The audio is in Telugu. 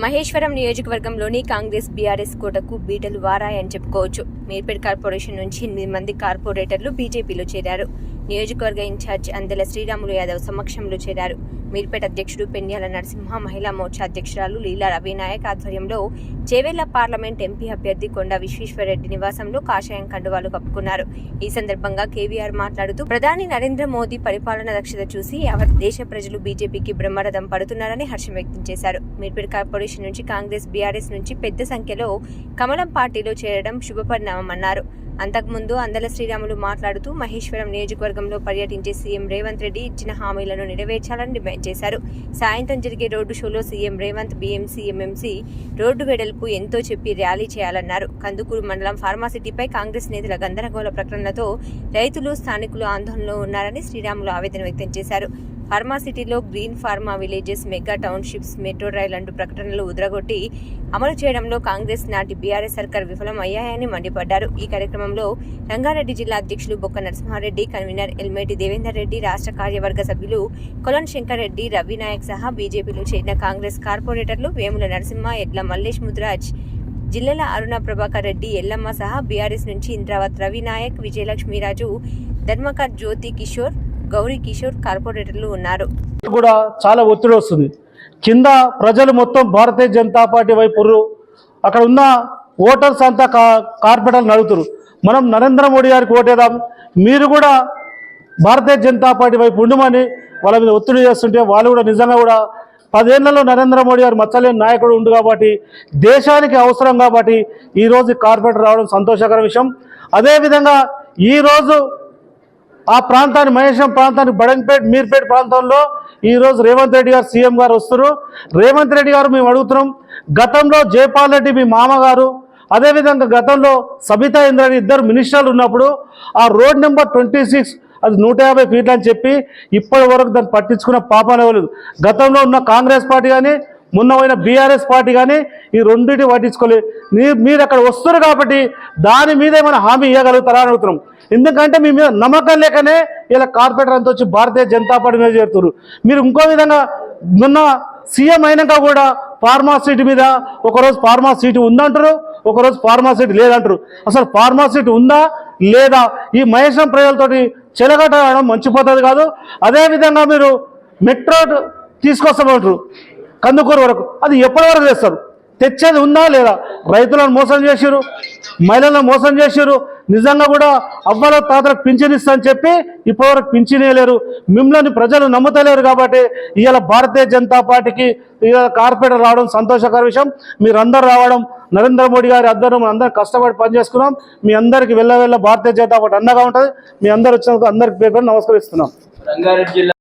మహేశ్వరం నియోజకవర్గంలోని కాంగ్రెస్ బీఆర్ఎస్ కోటకు బీటలు వారాయని చెప్పుకోవచ్చు. మీర్పేట్ కార్పొరేషన్ నుంచి ఎనిమిది మంది కార్పొరేటర్లు బీజేపీలో చేరారు. నియోజకవర్గ ఇన్ఛార్జ్ అందెల శ్రీరాములు యాదవ్ సమక్షంలో చేరారు. మీర్పేట అధ్యక్షుడు పెన్యాల నరసింహ మహిళా మోర్చా అధ్యక్షురాలు లీలా రవినాయక్ ఆధ్వర్యంలో చేవెళ్ళ పార్లమెంట్ ఎంపీ అభ్యర్థి కొండ విశ్వేశ్వరరెడ్డి నివాసంలో కాషాయం కండువాలు కప్పుకున్నారు. ఈ సందర్భంగా కేవీఆర్ మాట్లాడుతూ ప్రధాని నరేంద్ర మోదీ పరిపాలన దక్షత చూసి యావత్ దేశ ప్రజలు బీజేపీకి బ్రహ్మరథం పడుతున్నారని హర్షం వ్యక్తం చేశారు. మీర్పేట్ కార్పొరేషన్ నుంచి కాంగ్రెస్ బీఆర్ఎస్ నుంచి పెద్ద సంఖ్యలో కమలం పార్టీలో చేరడం శుభపరిణామం అన్నారు. అంతకుముందు అందల శ్రీరాములు మాట్లాడుతూ మహేశ్వరం నియోజకవర్గంలో పర్యటించే సీఎం రేవంత్ రెడ్డి ఇచ్చిన హామీలను నెరవేర్చాలని డిమాండ్ చేశారు. సాయంత్రం జరిగే రోడ్డు షోలో CM Revanth BMC MMC road వెడల్పు ఎంతో చెప్పి ర్యాలీ చేయాలన్నారు. కందుకూరు మండలం ఫార్మాసిటీపై కాంగ్రెస్ నేతల గందరగోళ ప్రకటనలతో రైతులు స్థానికులు ఆందోళనలో ఉన్నారని శ్రీరాములు ఆవేదన వ్యక్తం చేశారు. ఫార్మాసిటీలో green pharma villages mega townships metro rail అంటూ ప్రకటనలు ఉద్రగొట్టి అమలు చేయడంలో కాంగ్రెస్ నాటి బీఆర్ఎస్ సర్కార్ విఫలం అయ్యాయని మండిపడ్డారు. ఈ కార్యక్రమంలో రంగారెడ్డి జిల్లా అధ్యక్షులు బొక్క నరసింహారెడ్డి కన్వీనర్ ఎల్మేటి దేవేందర్ రెడ్డి రాష్ట్ర కార్యవర్గ సభ్యులు కొలన్ శంకర్ రెడ్డి రవి నాయక్ సహా బీజేపీలో చేరిన కాంగ్రెస్ కార్పొరేటర్లు వేముల నరసింహ ఎడ్ల మల్లేష్ ముద్రాజ్ జిల్లెల అరుణ ప్రభాకర్ రెడ్డి ఎల్లమ్మ సహా బీఆర్ఎస్ నుంచి ఇంద్రావత్ రవి నాయక్ విజయలక్ష్మీరాజు ధర్మకర్ జ్యోతి కిషోర్ గౌరీ కిషోర్ కార్పొరేటర్లు ఉన్నారు. కూడా చాలా ఒత్తిడి వస్తుంది. కింద ప్రజలు మొత్తం భారతీయ జనతా పార్టీ వైపు అక్కడ ఉన్న ఓటర్స్ అంతా కా కార్పొరేటర్లు అడుగుతారు మనం నరేంద్ర మోడీ గారికి ఓటేద్దాం. మీరు కూడా భారతీయ జనతా పార్టీ వైపు ఉండమని వాళ్ళ మీద ఒత్తిడి చేస్తుంటే వాళ్ళు కూడా నిజంగా కూడా పదేళ్ళలో నరేంద్ర మోడీ గారు మచ్చలేని నాయకుడు ఉండు కాబట్టి దేశానికి అవసరం కాబట్టి ఈరోజు కార్పొరేటర్ రావడం సంతోషకర విషయం. అదేవిధంగా ఈరోజు ఆ ప్రాంతాన్ని మహేశం ప్రాంతాన్ని బడంపేట్ మీర్పేట్ ప్రాంతంలో ఈరోజు రేవంత్ రెడ్డి గారు సీఎం గారు వస్తారు రేవంత్ రెడ్డి గారు మేము అడుగుతున్నాం గతంలో జయపాల్ రెడ్డి మీ మామగారు అదేవిధంగా గతంలో సబితా ఇంద్రాని ఇద్దరు మినిస్టర్లు ఉన్నప్పుడు ఆ రోడ్ నెంబర్ ట్వంటీ సిక్స్ అది నూట యాభై ఫీట్లు అని చెప్పి ఇప్పటి వరకు దాన్ని పట్టించుకున్న పాపానే లేదు. గతంలో ఉన్న కాంగ్రెస్ పార్టీ కానీ మొన్న పోయిన బీఆర్ఎస్ పార్టీ కానీ ఈ రెండింటి పట్టించుకోలేదు మీరు మీరు అక్కడ వస్తారు కాబట్టి దాని మీద ఏమైనా హామీ ఇవ్వగలుగుతారా అని అడుగుతున్నాం. ఎందుకంటే మీ మీద నమ్మకం లేకనే ఇలా కార్పొరేటర్ అంతా వచ్చి భారతీయ జనతా పార్టీ మీద చేరుతారు మీరు ఇంకో విధంగా మొన్న సీఎం అయినాక కూడా ఫార్మా సీట్ మీద ఒకరోజు ఫార్మా సీట్ ఉందంటారు ఒకరోజు ఫార్మా సీట్ లేదంటారు. అసలు ఫార్మా సీట్ ఉందా లేదా? ఈ మహేశం ప్రజలతోటి చెలగట్టడం మంచి పద్ధతి కాదు. అదేవిధంగా మీరు మెట్రో తీసుకొస్తామంటారు. కందుకూరు వరకు. అది ఎప్పటి వరకు తెస్తారు తెచ్చేది ఉందా లేదా? రైతులను మోసం చేసిరు మహిళలను మోసం చేసిరు నిజంగా కూడా అవ్వల తాతలకు పింఛన్ ఇస్తా అని చెప్పి ఇప్పటివరకు పింఛనేయలేరు మిమ్మల్ని ప్రజలు నమ్ముతలేరు కాబట్టి ఇవాళ భారతీయ జనతా పార్టీకి ఇవాళ కార్పొరేటర్ రావడం సంతోషకర విషయం. మీరందరూ రావడం నరేంద్ర మోడీ గారి అందరం అందరం కష్టపడి పనిచేసుకున్నాం. మీ అందరికి వెళ్ళ వెళ్ళ భారతీయ జనతా పార్టీ అండగా ఉంటుంది. మీ అందరు వచ్చినందుకు అందరికి పేరు నమస్కరిస్తున్నాం. రంగారెడ్డి జిల్లా